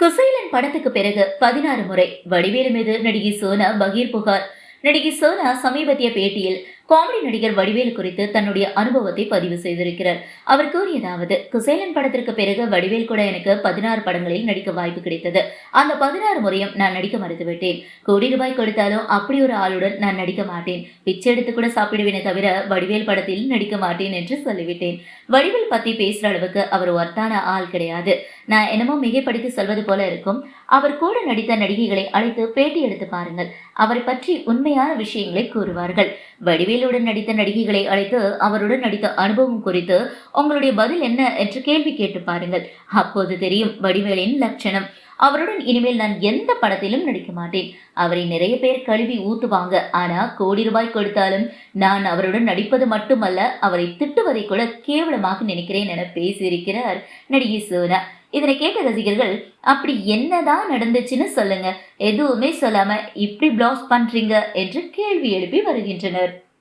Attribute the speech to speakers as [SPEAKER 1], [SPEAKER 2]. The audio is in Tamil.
[SPEAKER 1] குசைலன் படத்துக்கு பிறகு பதினாறு முறை வடிவேலு மீது நடிகை சோனா பகீர் புகார். நடிகை சோனா சமீபத்திய பேட்டியில் காமெடி நடிகர் வடிவேலு குறித்து தன்னுடைய அனுபவத்தை பதிவு செய்திருக்கிறார். அவர் கூறியதாவது குசேலன் படத்திற்கு பிறகு வடிவேல் கூட எனக்கு பதினாறு படங்களில் நடிக்க வாய்ப்பு கிடைத்தது. அந்த பதினாறு முறையும் நான் நடிக்க மறுத்துவிட்டேன். கோடி ரூபாய் கொடுத்தாலும் அப்படி ஒரு ஆளுடன் நான் நடிக்க மாட்டேன். பிச்சை எடுத்து கூட சாப்பிடுவேனே தவிர வடிவேல் படத்தில் நடிக்க மாட்டேன் என்று சொல்லிவிட்டேன். வடிவேல் பத்தி பேசுற அளவுக்கு அவர் ஒர்த்தான ஆள் கிடையாது. நான் என்னமோ மிகைப்படுத்தி சொல்வது போல இருக்கும். அவர் கூட நடித்த நடிகைகளை அழைத்து பேட்டி எடுத்து பாருங்கள். அவரை பற்றி உண்மையான விஷயங்களை கூறுவார்கள். வடிவேல் வடிவேலுடன் நடித்த நடிகைகளை அழைத்து அவருடன் நடித்த அனுபவம் குறித்து உங்களுடைய பதில் என்ன என்று கேள்வி கேட்டு பாருங்கள். அப்போது தெரியும் வடிவேலின் லட்சணம். அவருடன் இனிமேல் நான் எந்த படத்திலும் நடிக்க மாட்டேன். அவரை நிறைய பேர் கழுவி ஊத்துவாங்க. ஆனா கோடி ரூபாய் கொடுத்தாலும் நான் அவருடன் நடிப்பது மட்டுமல்ல அவரை திட்டுவதை கூட கேவலமாக நினைக்கிறேன் என பேசியிருக்கிறார் நடிகை சோனா. இதனை கேட்ட ரசிகர்கள் அப்படி என்னதான் நடந்துச்சுன்னு சொல்லுங்க. எதுவுமே சொல்லாம இப்படி பிளாஸ் பண்றீங்க என்று கேள்வி எழுப்பி வருகின்றனர்.